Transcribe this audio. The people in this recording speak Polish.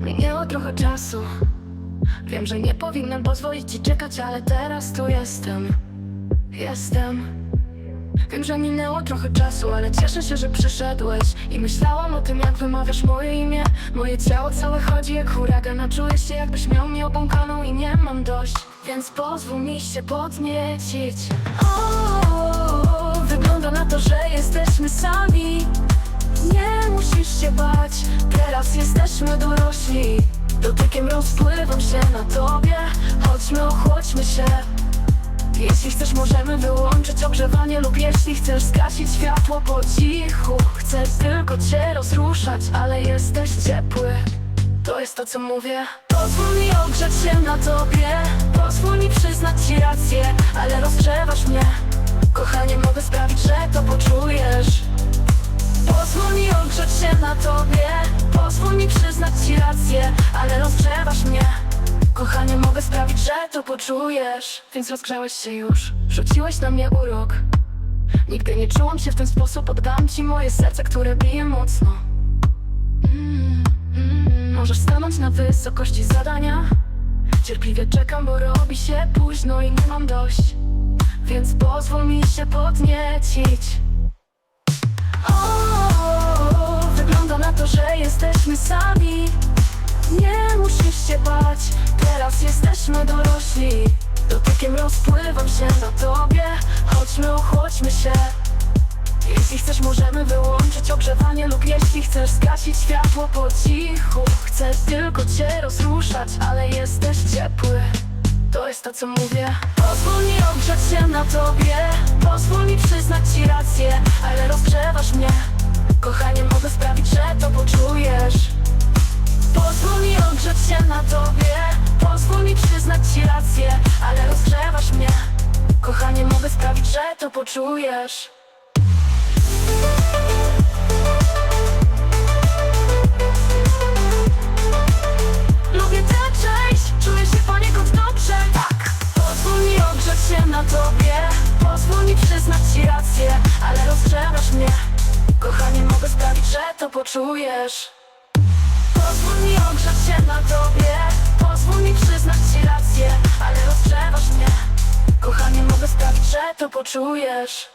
Minęło trochę czasu. Wiem, że nie powinnam pozwolić ci czekać, ale teraz tu jestem. Jestem. Wiem, że minęło trochę czasu, ale cieszę się, że przyszedłeś. I myślałam o tym, jak wymawiasz moje imię. Moje ciało całe chodzi jak huragan A czuję się, jakbyś miał mnie obłąkaną i nie mam dość. Więc pozwól mi się podniecić. O, Wygląda na to, że jesteśmy sami Nie musisz się bać, teraz jesteśmy dorośli. Dotykiem rozpływam się na tobie. Chodźmy, ochłodźmy się. Jeśli chcesz, możemy wyłączyć ogrzewanie lub jeśli chcesz zgasić światło po cichu. Chcę tylko cię rozruszać, ale jesteś ciepły. To jest to, co mówię. Pozwól mi ogrzać się na tobie. Pozwól mi przyznać ci ale rozgrzewasz mnie. Kochanie, mogę sprawić, że to poczujesz. Więc rozgrzałeś się już. Rzuciłeś na mnie urok. Nigdy nie czułam się w ten sposób. Oddam ci moje serce, które bije mocno. Mm, mm, Możesz stanąć na wysokości zadania. Cierpliwie czekam, bo robi się późno i nie mam dość. Więc pozwól mi się podniecić. O, wygląda na to, że jesteśmy sami bać, teraz jesteśmy dorośli. Dotykiem rozpływam się na tobie. Chodźmy, ochłodźmy się. Jeśli chcesz, możemy wyłączyć ogrzewanie Lub jeśli chcesz zgasić światło po cichu. Chcę tylko cię rozruszać, ale jesteś ciepły. To jest to, co mówię. Pozwól mi ogrzać się na tobie. Pozwól mi przyznać ci rację Ale rozgrzewasz mnie tobie. Pozwól mi przyznać ci rację Ale rozgrzewasz mnie. Kochanie, mogę sprawić, że to poczujesz. Lubię tę część, czuję się poniekąd dobrze. Tak. Pozwól mi ogrzać się na tobie. Pozwól mi przyznać ci rację Ale rozgrzewasz mnie. Kochanie, mogę sprawić, że to poczujesz. Pozwól mi ogrzać się na tobie to poczujesz